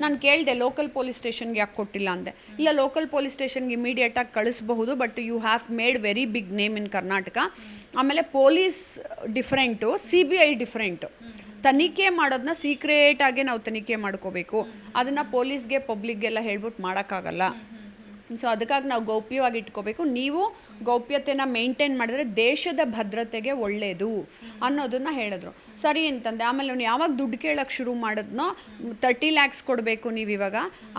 ನಾನು ಕೇಳಿದೆ local police ಸ್ಟೇಷನ್ಗೆ ಯಾಕೆ ಕೊಟ್ಟಿಲ್ಲ ಅಂದೆ. ಇಲ್ಲ ಲೋಕಲ್ ಪೊಲೀಸ್ ಸ್ಟೇಷನ್ಗೆ ಇಮಿಡಿಯೇಟಾಗಿ ಕಳಿಸಬಹುದು but you have made very big name in Karnataka ಆಮೇಲೆ police different C B I different ತನಿಖೆ ಮಾಡೋದನ್ನ ಸೀಕ್ರೆಟಾಗೆ ನಾವು ತನಿಖೆ ಮಾಡ್ಕೋಬೇಕು. ಅದನ್ನು ಪೊಲೀಸ್ಗೆ ಪಬ್ಲಿಕ್ಗೆಲ್ಲ ಹೇಳ್ಬಿಟ್ಟು ಮಾಡೋಕ್ಕಾಗಲ್ಲ. ಸೊ ಅದಕ್ಕಾಗಿ ನಾವು ಗೌಪ್ಯವಾಗಿ ಇಟ್ಕೋಬೇಕು. ನೀವು ಗೌಪ್ಯತೆನ ಮೇಂಟೈನ್ ಮಾಡಿದ್ರೆ ದೇಶದ ಭದ್ರತೆಗೆ ಒಳ್ಳೆಯದು ಅನ್ನೋದನ್ನ ಹೇಳಿದ್ರು. ಸರಿ ಅಂತಂದೆ. ಆಮೇಲೆ ಅವ್ನು ಯಾವಾಗ ದುಡ್ಡು ಕೇಳೋಕ್ಕೆ ಶುರು ಮಾಡಿದ್ನೋ ತರ್ಟಿ ಲ್ಯಾಕ್ಸ್ ಕೊಡಬೇಕು ನೀವು ಇವಾಗ.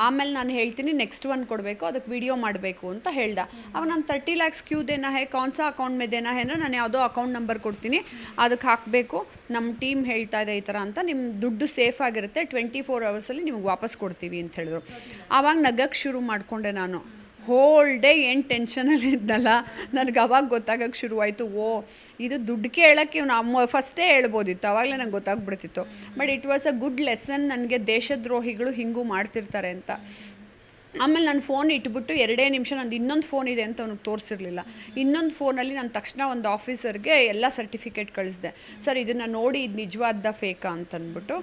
ಆಮೇಲೆ ನಾನು ಹೇಳ್ತೀನಿ ನೆಕ್ಸ್ಟ್ ಒನ್ ಕೊಡಬೇಕು ಅದಕ್ಕೆ ವಿಡಿಯೋ ಮಾಡಬೇಕು ಅಂತ ಹೇಳ್ದ. ಅವಾಗ ನಾನು ತರ್ಟಿ ಲ್ಯಾಕ್ಸ್ ಕ್ಯೂ ದೇನ ಹೇ ಕೌನ್ಸ ಅಕೌಂಟ್ ಮೇದೇನ ಏನೋ ನಾನು ಯಾವುದೋ ಅಕೌಂಟ್ ನಂಬರ್ ಕೊಡ್ತೀನಿ ಅದಕ್ಕೆ ಹಾಕಬೇಕು. ನಮ್ಮ ಟೀಮ್ ಹೇಳ್ತಾ ಇದೆ ಈ ಥರ ಅಂತ. ನಿಮ್ಮ ದುಡ್ಡು ಸೇಫ್ ಆಗಿರುತ್ತೆ. ಟ್ವೆಂಟಿ ಫೋರ್ ಅವರ್ಸಲ್ಲಿ ನಿಮ್ಗೆ ವಾಪಸ್ ಕೊಡ್ತೀವಿ ಅಂತ ಹೇಳಿದ್ರು. ಆವಾಗ ನಗಕ್ಕೆ ಶುರು ಮಾಡಿಕೊಂಡೆ ನಾನು. ಹೋಲ್ ಡೇ ಏನು ಟೆನ್ಷನಲ್ಲಿ ಇದ್ದಲ್ಲ. ನನಗೆ ಅವಾಗ ಗೊತ್ತಾಗಕ್ಕೆ ಶುರುವಾಯಿತು, ಓ, ಇದು ದುಡ್ಡು ಕೇಳೋಕ್ಕೆ ಇವ್ನು ಅಮ್ಮ ಫಸ್ಟೇ ಹೇಳ್ಬೋದಿತ್ತು ಆವಾಗಲೇ ನಂಗೆ ಗೊತ್ತಾಗ್ಬಿಡ್ತಿತ್ತು. But it was a good lesson ನನಗೆ ದೇಶದ್ರೋಹಿಗಳು ಹಿಂಗೂ ಮಾಡ್ತಿರ್ತಾರೆ ಅಂತ. ಆಮೇಲೆ ನಾನು ಫೋನ್ ಇಟ್ಬಿಟ್ಟು ಎರಡೇ ನಿಮಿಷ ನಂದು ಇನ್ನೊಂದು ಫೋನ್ ಇದೆ ಅಂತ ಅವ್ನಿಗೆ ತೋರಿಸಿರ್ಲಿಲ್ಲ. ಇನ್ನೊಂದು ಫೋನಲ್ಲಿ ನಾನು ತಕ್ಷಣ ಒಂದು ಆಫೀಸರ್ಗೆ ಎಲ್ಲ ಸರ್ಟಿಫಿಕೇಟ್ ಕಳಿಸ್ದೆ. ಸರ್, ಇದನ್ನು ನೋಡಿ ಇದು ನಿಜವಾದ ಫೇಕಾ ಅಂತಂದ್ಬಿಟ್ಟು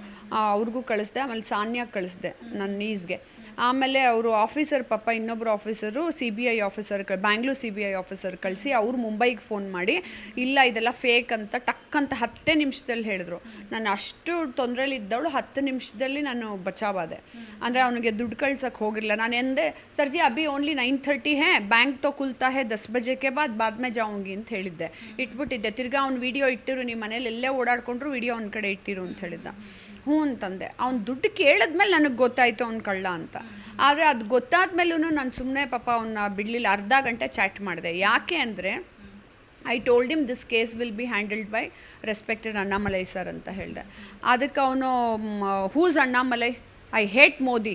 ಅವ್ರಿಗೂ ಕಳಿಸ್ದೆ, ಆಮೇಲೆ ಸಾನ್ಯಾ ಕಳಿಸ್ದೆ ನನ್ನ ನೀಸ್ಗೆ ಆಮೇಲೆ ಅವರು ಆಫೀಸರ್ ಪಾಪ ಇನ್ನೊಬ್ಬರು officer C B I officer Bangalore C B I officer ಕಳಿಸಿ ಅವರು ಮುಂಬೈಗೆ ಫೋನ್ ಮಾಡಿ, ಇಲ್ಲ ಇದೆಲ್ಲ ಫೇಕ್ ಅಂತ ಟಕ್ ಅಂತ ಹತ್ತೇ ನಿಮಿಷದಲ್ಲಿ ಹೇಳಿದ್ರು. ನಾನು ಅಷ್ಟು ತೊಂದರೆಲಿ ಇದ್ದವಳು ಹತ್ತು ನಿಮಿಷದಲ್ಲಿ ನಾನು ಬಚಾವಾದೆ ಅಂದರೆ ಅವನಿಗೆ ದುಡ್ಡು ಕಳ್ಸೋಕ್ಕೆ ಹೋಗಿರಲಿಲ್ಲ. ನಾನು ಎಂದೆ, ಸರ್ ಜಿ, ಅಭಿ ಓನ್ಲಿ ನೈನ್ ಥರ್ಟಿ ಹೇ ಬ್ಯಾಂಕ್ ತೋ ಕುಲ್ತಾ ಹೇ, ದಸ್ ಬಜೆಗೆ ಬಾದ್ ಮೇ ಜಾਉਂಗಿ ಅಂತ ಹೇಳಿದ್ದೆ. ಇಟ್ಬಿಟ್ಟಿದ್ದೆ. ತಿರ್ಗಾ ಅವ್ನು ವಿಡಿಯೋ ಇಟ್ಟಿರು ನಿಮ್ಮ ಮನೇಲಿ ಎಲ್ಲೇ ಓಡಾಡ್ಕೊಂಡ್ರು ವಿಡಿಯೋ ಒಂದು ಕಡೆ ಇಟ್ಟಿರು ಅಂತ ಹೇಳಿದ್ದ. ಹ್ಞೂ ಅಂತಂದೆ. ಅವ್ನು ದುಡ್ಡು ಕೇಳಿದ್ಮೇಲೆ ನನಗೆ ಗೊತ್ತಾಯಿತು ಅವ್ನು ಕಳ್ಳ ಅಂತ. ಆದರೆ ಅದು ಗೊತ್ತಾದ್ಮೇಲೂ ನಾನು ಸುಮ್ಮನೆ ಪಾಪ ಅವನ್ನ ಬಿಡಲಿಲ್ಲ. ಅರ್ಧ ಗಂಟೆ ಚಾಟ್ ಮಾಡಿದೆ. ಯಾಕೆ ಅಂದರೆ I told him this case will be handled by respected Annamalai sir ಅಂತ ಹೇಳಿದೆ. ಅದಕ್ಕೆ ಅವನು who's Annamalai I hate Modi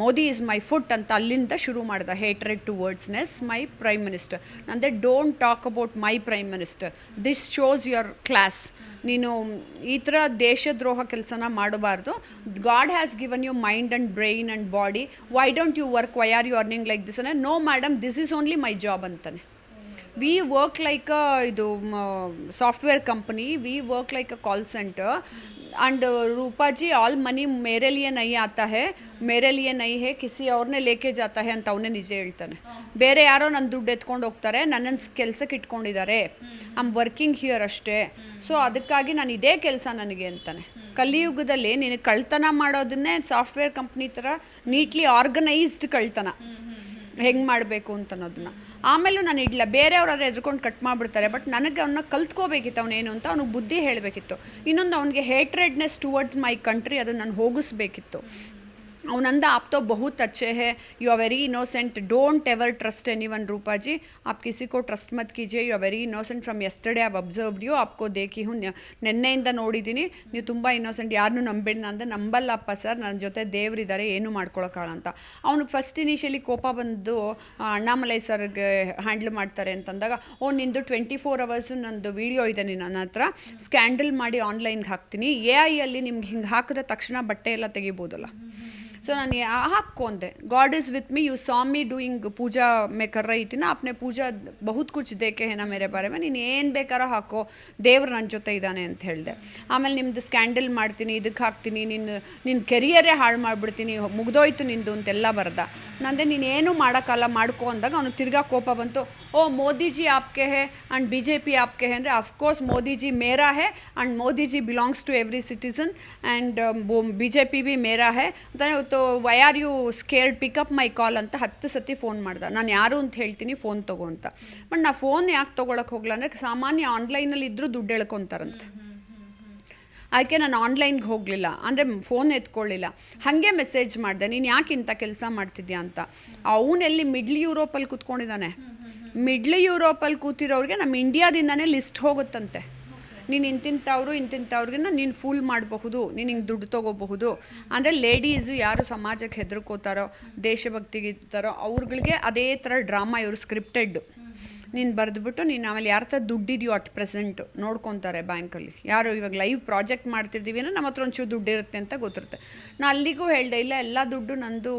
Modi is my foot ಅಂತ ಅಲ್ಲಿಂದ ಶುರು ಮಾಡಿದ hatred towards my prime minister ಅಂದರೆ don't talk about my prime minister this shows your class ನೀನು ಈ ಥರ ದೇಶದ್ರೋಹ ಕೆಲಸನ ಮಾಡಬಾರ್ದು. God has given you mind and brain and body why don't you work why are you earning like this ಅಂದರೆ no madam this is only my job ಅಂತಾನೆ. We work like a ಇದು software company we work like a call centre and ರೂಪಾಜಿ all money ಮೇರೆಲಿಯ ನೈ ಆತಾ ಹೇ ಮೇರೆಲಿಯ ನೈ ಹೇ ಕಿಸಿ ಅವ್ರನ್ನೇ ಲೇಕೆ ಜಾತಾ ಹೇ ಅಂತ ಅವನೇ ನಿಜ ಹೇಳ್ತಾನೆ ಬೇರೆ ಯಾರೋ ನನ್ನ ದುಡ್ಡು ಎತ್ಕೊಂಡು ಹೋಗ್ತಾರೆ ನನ್ನನ್ನು ಕೆಲ್ಸಕ್ಕೆ ಇಟ್ಕೊಂಡಿದ್ದಾರೆ ಐ ಆಮ್ ವರ್ಕಿಂಗ್ ಹಿಯರ್ ಅಷ್ಟೇ ಸೊ ಅದಕ್ಕಾಗಿ ನಾನು ಇದೇ ಕೆಲಸ ನನಗೆ ಅಂತಾನೆ ಕಲಿಯುಗದಲ್ಲಿ ನೀನು ಕಳ್ತನ ಮಾಡೋದನ್ನೇ ಸಾಫ್ಟ್ವೇರ್ ಕಂಪ್ನಿ ಥರ ನೀಟ್ಲಿ ಆರ್ಗನೈಸ್ಡ್ ಕಳ್ತನ ಹೆಂಗೆ ಮಾಡಬೇಕು ಅಂತ ಅನ್ನೋದನ್ನ ಆಮೇಲೂ ನಾನು ಇಡಲ್ಲ ಬೇರೆಯವರಾದ್ರೆ ಎದ್ಕೊಂಡು ಕಟ್ ಮಾಡಿಬಿಡ್ತಾರೆ ಬಟ್ ನನಗೆ ಅವನ್ನ ಕಲ್ತ್ಕೋಬೇಕಿತ್ತು ಅವನೇನು ಅಂತ ಅವ್ನಿಗೆ ಬುದ್ಧಿ ಹೇಳಬೇಕಿತ್ತು. ಇನ್ನೊಂದು ಅವನಿಗೆ ಹೇಟ್ರೆಡ್ನೆಸ್ ಟುವರ್ಡ್ಸ್ ಮೈ ಕಂಟ್ರಿ ಅದನ್ನು ನಾನು ಹೋಗಿಸ್ಬೇಕಿತ್ತು. ಅವನಂದ आप तो बहुत अच्छे हैं you are very innocent don't ever trust anyone Rupa ji आप किसी को ट्रस्ट मत कीजिए you are very innocent from yesterday I've observed you ಆಪ್ಕೋ ದೇಖಿ ಹ್ಞೂ ನೆನ್ನೆಯಿಂದ ನೋಡಿದ್ದೀನಿ ನೀವು ತುಂಬ ಇನ್ನೋಸೆಂಟ್ ಯಾರನ್ನೂ ನಂಬೇಡಿ ಅಂದರೆ ನಂಬಲ್ಲಪ್ಪ ಸರ್ ನನ್ನ ಜೊತೆ ದೇವರಿದ್ದಾರೆ ಏನು ಮಾಡ್ಕೊಳಕ್ಕಾಗಲ್ಲ ಅಂತ ಅವ್ನಿಗೆ ಫಸ್ಟ್ ಇನಿಷಿಯಲಿ ಕೋಪ ಬಂದು ಆ, ಅಣ್ಣಾಮಲೈ ಸರ್ಗೆ ಹ್ಯಾಂಡ್ಲ್ ಮಾಡ್ತಾರೆ ಅಂತಂದಾಗ ಓ ನಿಂದು ಟ್ವೆಂಟಿ ಫೋರ್ ಅವರ್ಸು ನಂದು ವೀಡಿಯೋ ಇದೆ ನೀನು ನನ್ನ ಹತ್ರ ಸ್ಕ್ಯಾಂಡಲ್ ಮಾಡಿ ಆನ್ಲೈನ್ಗೆ ಹಾಕ್ತೀನಿ ಎ ಐಯಲ್ಲಿ ನಿಮ್ಗೆ ಹಿಂಗೆ ಹಾಕಿದ ತಕ್ಷಣ ಬಟ್ಟೆ ಎಲ್ಲ ತೆಗಿಬೋದಲ್ಲ ಸೊ ನಾನು ಹಾಕೊಂಡೆ God is with me you saw me doing puja May ಕರ್ರ ಇಟ್ಟಿನ. ಆಪ್ನೆ ಪೂಜಾ ಬಹುತ್ ಕುಚ್ ದೇಕೆ ಹೇನ ಮೇರೆ ಬಾರೆ ಮೇಲೆ ನೀನು ಏನು ಬೇಕಾರೋ ಹಾಕೋ. ದೇವ್ರು ನನ್ನ ಜೊತೆ ಇದ್ದಾನೆ ಅಂತ ಹೇಳಿದೆ. ಆಮೇಲೆ ನಿಮ್ಮದು ಸ್ಕ್ಯಾಂಡಲ್ ಮಾಡ್ತೀನಿ ಇದಕ್ಕೆ ಹಾಕ್ತೀನಿ. ನಿನ್ನ ನಿನ್ನ ಕೆರಿಯರೇ ಹಾಳು ಮಾಡಿಬಿಡ್ತೀನಿ. ಮುಗ್ದೋಯ್ತು ನಿಂದು ಅಂತೆಲ್ಲ ಬರ್ದ. ನಂದೆ ನೀನು ಏನೂ ಮಾಡೋಕ್ಕಲ್ಲ, ಮಾಡ್ಕೊ ಅಂದಾಗ ಅವ್ನಿಗೆ ತಿರ್ಗಾ ಕೋಪ ಬಂತು. ಓ, ಮೋದಿಜಿ ಆಪ್ಕೆ ಹೇ ಆ್ಯಂಡ್ ಬಿ ಜೆ ಪಿ ಆಪ್ಕೆ ಹೇ ಅಂದರೆ ಅಫ್ಕೋರ್ಸ್ ಮೋದಿಜಿ ಮೇರಾ ಹೇ and Modiji belongs to every citizen and B J P B ಮೇರಾ ಹೇ. ಅಂತ ತೋ why are you scared pick up my call ಅಂತ ಹತ್ತು ಸತಿ ಫೋನ್ ಮಾಡ್ದೆ. ನಾನು ಯಾರು ಅಂತ ಹೇಳ್ತೀನಿ ಫೋನ್ ತಗೋ ಅಂತ. ಬಟ್ ನಾ ಫೋನ್ ಯಾಕೆ ತೊಗೊಳಕ್ಕೆ ಹೋಗಲ್ಲ ಅಂದರೆ ಸಾಮಾನ್ಯ ಆನ್ಲೈನಲ್ಲಿ ಇದ್ದರೂ ದುಡ್ಡು ಎಳ್ಕೊತಾರಂತೆ. ಅದಕ್ಕೆ ನಾನು ಆನ್ಲೈನ್ಗೆ ಹೋಗಲಿಲ್ಲ. ಅಂದರೆ ಫೋನ್ ಎತ್ಕೊಳ್ಳಿಲ್ಲ. ಹಾಗೆ ಮೆಸೇಜ್ ಮಾಡಿದೆ. ನೀನು ಯಾಕೆ ಇಂಥ ಕೆಲಸ ಮಾಡ್ತಿದ್ಯಾ ಅಂತ. ಅವನೆಲ್ಲಿ ಮಿಡ್ಲ್ ಯುರೋಪಲ್ಲಿ ಕೂತ್ಕೊಂಡಿದ್ದಾನೆ. ಮಿಡ್ಲ್ ಯುರೋಪಲ್ಲಿ ಕೂತಿರೋರಿಗೆ ನಮ್ಮ ಇಂಡಿಯಾದಿಂದನೇ ಲಿಸ್ಟ್ ಹೋಗುತ್ತಂತೆ. ನೀನು ಇಂತಿಂಥವ್ರು ಇಂತಿಂಥವ್ರಿಗೆ ನೀನು ಫೂಲ್ ಮಾಡಬಹುದು. ನೀನು ಹಿಂಗೆ ದುಡ್ಡು ತೊಗೋಬಹುದು. ಅಂದರೆ ಲೇಡೀಸು ಯಾರು ಸಮಾಜಕ್ಕೆ ಹೆದರ್ಕೋತಾರೋ ದೇಶಭಕ್ತಿಗೆ ಇರ್ತಾರೋ ಅವ್ರುಗಳಿಗೆ ಅದೇ ಥರ ಡ್ರಾಮಾ ಇವರು ಸ್ಕ್ರಿಪ್ಟೆಡ್ ನೀನು ಬರೆದ್ಬಿಟ್ಟು ನೀನು ಆಮೇಲೆ ಯಾರ ಹತ್ರ ದುಡ್ಡಿದೆಯೋ ಅಟ್ ಪ್ರೆಸೆಂಟ್ ನೋಡ್ಕೊತಾರೆ ಬ್ಯಾಂಕಲ್ಲಿ. ಯಾರು ಇವಾಗ ಲೈವ್ ಪ್ರಾಜೆಕ್ಟ್ ಮಾಡ್ತಿರ್ತೀವಿ ಅಂದ್ರೆ ನಮ್ಮ ಹತ್ರ ಒಂಚೂರು ದುಡ್ಡಿರುತ್ತೆ ಅಂತ ಗೊತ್ತಿರುತ್ತೆ. ನಾನು ಅಲ್ಲಿಗೂ ಹೇಳ್ದೆ, ಇಲ್ಲ, ಎಲ್ಲ ದುಡ್ಡು ನಂದು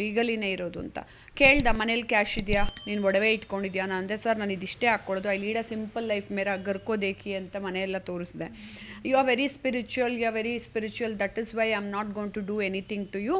ಲೀಗಲಿನೇ ಇರೋದು ಅಂತ. ಕೇಳ್ದೆ, ಮನೇಲಿ ಕ್ಯಾಶ್ ಇದೆಯಾ? ನೀನು ಒಡವೆ ಇಟ್ಕೊಂಡಿದ್ಯಾ? ನಾನು ಅಂದೆ, ಸರ್, ನಾನು ಇದಿಷ್ಟೇ ಹಾಕ್ಕೊಳ್ಳೋದು I lead a simple life ಮೇರಾ ಗರ್ಕೋದೇಕಿ ಅಂತ ಮನೆಯೆಲ್ಲ ತೋರಿಸ್ದೆ. You are very spiritual you are very spiritual that is why I am not gone to do anything to you